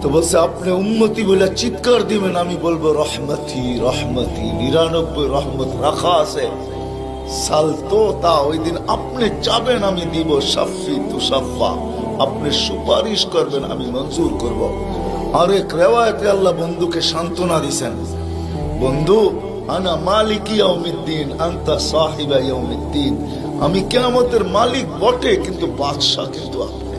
তো বলছে, আপনি উন্নতি বলে চিৎকার দিবেন, আমি বলব, রহমতি রহমতি, নিরানব্বই রহমত রাখা আছে। তো ওই দিন আপনি চাবেন আমি দিব সাফি আপনি সুপারিশ করবেন, আমি মঞ্জুর করব। রেওয়ায়তে আল্লাহ বন্ধুকে সান্ত্বনা দিছেন। বন্ধু, আনা মালিক ইয়াউমিদ্দিন, আন্তা সাহিবা ইয়াউমিদ্দিন। আমি কেয়ামতের মালিক বটে, কিন্তু বাদশাহ কিন্তু আপনি।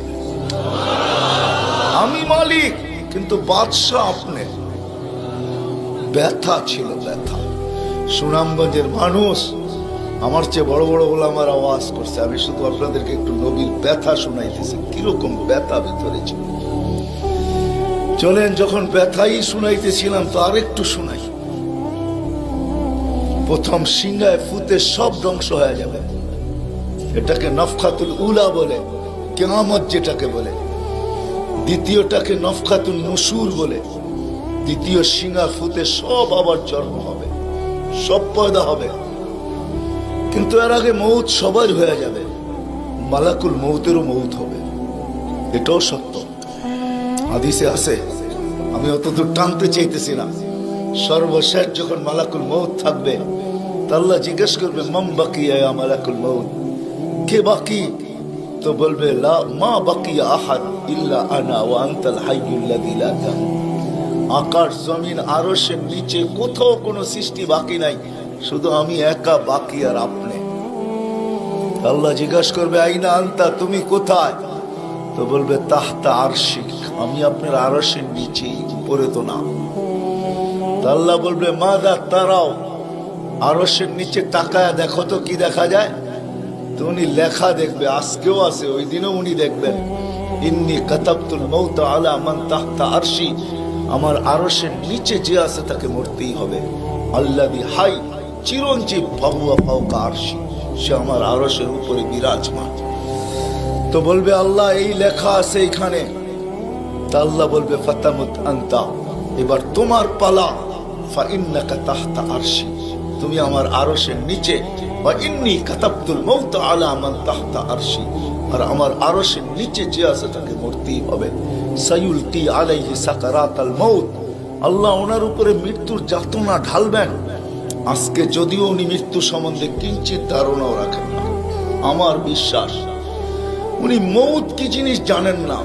আমি মালিক? কিন্তু বাদশাহ আপনি। ব্যথা ছিল ব্যথা। সুনামগঞ্জের মানুষ আমার চেয়ে বড় বড় ওলামার আওয়াজ করছে। আমি শুধু আপনাদেরকে একটু নবীর ব্যথা শুনাইতেছি। কীরকম ব্যথা ভিতরে ছিল। চলেন, যখন ব্যথাই শুনাইতেছিলাম, তো আরেকটু শুনাই। প্রথম সিংহায় ফুতে সব ধ্বংস হয়ে যাবে। এটাকে নফখাতুল উলা বলে কেমামত যেটাকে বলে। দ্বিতীয়টাকে নফখাতুল নসুর বলে। দ্বিতীয় সিংহা ফুতে সব আবার জন্ম হবে, সব পয়দা হবে। কিন্তু এর আগে মৌত সবার হয়ে যাবে, মালাকুল মৌতেরও মৌত হবে। এটাও সত্য। হাদিসে আছে, আমি অতদূর টানতে চাইতেছি না। সর্বশেষ যখন মালাকুল মৌত থাকবে তা আল্লাহ জিজ্ঞেস করবে, মম বাকি আয়া মালাকুল মৌত? কে বাকি? তো বলবে, লা মা বাকি আহাদ ইল্লা আনা ওয়া আনতাল হাইয়ুল্লাযী লা তামুত আকাশ, জমিন, আরশের নিচে কোথাও কোনো সৃষ্টি বাকি নাই, শুধু আমি একা বাকি আর আপনি। আল্লাহ জিজ্ঞাসা করবে, আইনা আনতা, তুমি কোথায়? তো বলবে, তাহতা আরশিক, আমি আপনার আরশের নিচে উপরে তো না। আল্লাহ বলবে মা দা তারাও, আরশের নিচে তাকায় দেখো তো কি দেখা যায়? তো উনি লেখা দেখবে, আজকেও আছে, ওই দিনও উনি দেখবেন। ইন্নি কাতাবতুল মৌত আলা মান তাহতা আরশি। আমার আরশের নিচে যে আছে তাকে মরতেই হবে। আল্লাদি হাই, চিরঞ্জীব ফাহুয়া ফাউকা আরশি। সে আমার আরশের উপরে বিরাজমান। তো বলবে, আল্লাহ, এই লেখা আছে এখানে তা আল্লাহ বলবে, ফাতামুত আন্তা। এবার তোমার পালা ফা ইন্নাকা তাহতা আরশি। তুমি আমার আরশের নিচে ইন্নি মৌত আলা মান তাহতা আরশি। আর আমার আরশের নিচে যে আছে তাকে হবে। আলাইহি সাকারাতাল মৌত। আল্লাহ ওনার উপরে মৃত্যুর যাতনা ঢালবেন। আজকে যদিও উনি মৃত্যু সম্বন্ধে কিঞ্চিত ধারণাও রাখেন না। আমার বিশ্বাস, উনি মৌত কি জিনিস জানেন না।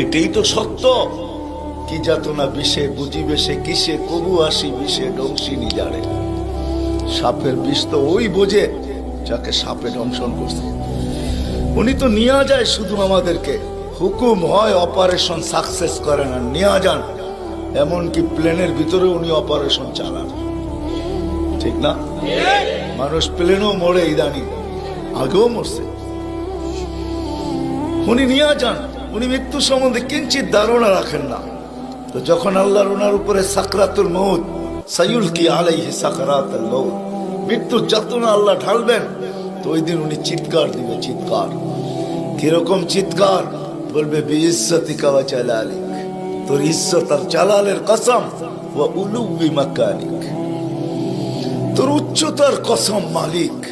এটাই তো সত্য। কি যাতনা বিষে বুঝিবে সে কিসে, কবু আসি বিষে ডংসিনি জানে। সাপের বিষ তো ওই বোঝে যাকে সাপে দংশন করছে। উনি তো নিয়ে যায় শুধু আমাদেরকে। হুকুম হয় অপারেশন সাকসেস করে না নিয়ে যান। এমনকি প্লেনের ভিতরে উনি অপারেশন চালান। ঠিক না? মানুষ প্লেনও মরে ইদানি। আগেও মরছে। উনি নিয়ে যান। উনি মৃত্যু সম্বন্ধে কিঞ্চিত ধারণা রাখেন না। তো যখন আল্লাহর ওনার উপরে সাকরাতুল মৌত আল্লাহ ঢালবেন, তো ওই দিন উনি চিৎকার দিবে, চিৎকার। কীরকম চিৎকার? বলবে কাওয়া তোর ইজ্জত আর কসম ওয়া উলুবি মাকানিক। তোর উচ্চতার কসম মালিক।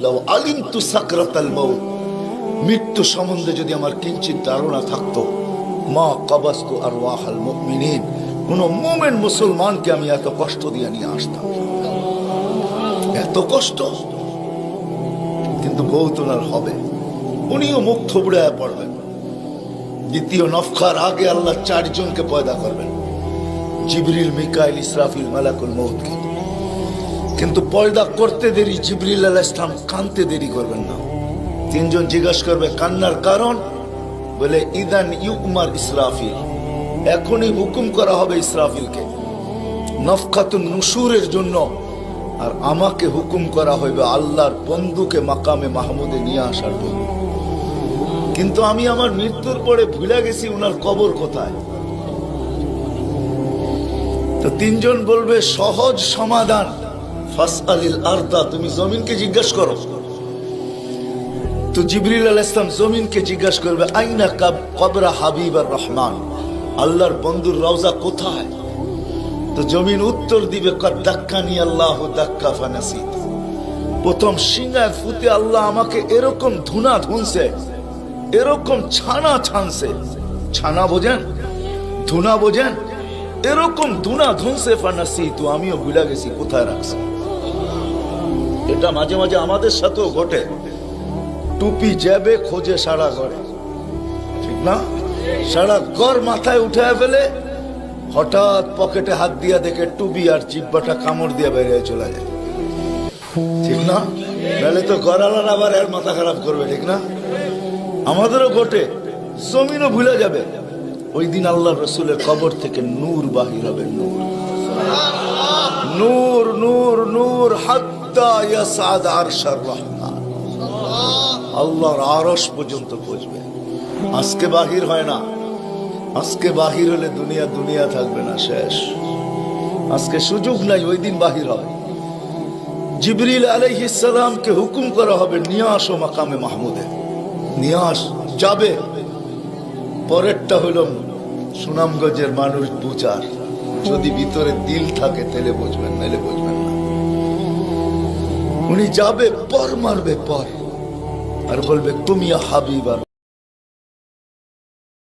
লাউ আলিমতু সাকরাতাল মৌত মৃত্যু সম্বন্ধে যদি আমার কিঞ্চিত ধারণা থাকতো, মা কবাস্তু আর ওয়াহাল মুমিনিন। কোন মোমেন মুসলমানকে আমি এত কষ্ট দিয়ে নিয়ে আসতাম। এত কষ্ট। কিন্তু বৌতনার হবে। উনিও মুখ থবড়ায় পড়বেন দ্বিতীয় নফখার আগে আল্লাহ চারজনকে পয়দা করবেন। জিবরিল, মিকাইল, ইসরাফিল, মালাকুল মৌতকে কিন্তু পয়দা করতে দেরি, জিবরিল আলাহ ইসলাম কানতে দেরি করবেন না। তিনজন জিজ্ঞাসা করবে, কান্নার কারণ? বলে, ইদান ইউকমার ইসরাফিল। এখনই হুকুম করা হবে ইসরাফিলকে। নফখাতুন নুসুরের জন্য। আর আমাকে হুকুম করা হইবে আল্লাহর বন্ধুকে মাকামে মাহমুদে নিয়ে আসার জন্য। কিন্তু আমি আমার মৃত্যুর পরে ভুলে গেছি উনার কবর কোথায়। তো তিনজন বলবে, সহজ সমাধান। ফাস আলিল আর্দা, তুমি জমিনকে জিজ্ঞাসা করো। তো জিবরিল আল ইসলাম জমিনকে জিজ্ঞাসা করবে, আইনা কাব কবরা হাবিব আর রহমান? আল্লাহর বন্ধুর রওজা কোথায়? তো জমিন উত্তর দিবে আল্লাহ দাক্কা প্রথম সিংহায় ফুতে আল্লাহ আমাকে এরকম ধুনা ধুনছে, এরকম ছানা ছানছে। ছানা বোঝেন? ধুনা বোঝেন? এরকম ধুনা ধুনছে ফানাসি তো আমিও ভুলে গেছি, কোথায় রাখছি? এটা মাঝে মাঝে আমাদের সাথেও ঘটে। টুপি যাবে খোঁজে সারা ঘরে। ঠিক না? সারা ঘর মাথায় উঠে ফেলে হঠাৎ পকেটে হাত দিয়া দেখে টুবি আর জিব্বাটা কামড় দিয়ে বেরিয়ে চলে যায়। ঠিক না? নাহলে তো গড়ালার আবার এর মাথা খারাপ করবে, ঠিক না? আমাদেরও ঘটে, জমিনও ভুলে যাবে। ওই দিন আল্লাহ রসুলের কবর থেকে নূর বাহির হবে, নূর। নূর নূর নূর, হাত্তা আরশার রহমান। আল্লাহর আরশ পর্যন্ত পৌঁছবে। আজকে বাহির হয় না। আজকে বাহির হলে দুনিয়া দুনিয়া থাকবে না, শেষ। আজকে সুযোগ নাই, ওই দিন বাহির হয়। জিবরিল আলাইহিসালামকে হুকুম করা হবে, নিয়ে আসো মাকামে মাহমুদে। নিয়ে আস, যাবে। পরেরটা হলো সুনামগঞ্জের মানুষ বুঝার যদি ভিতরে দিল থাকে, তাহলে বুঝবেন, নাহলে বুঝবেন না। উনি যাবে, পর মারবে, পর। আর বলবে তুমি হাবিব আর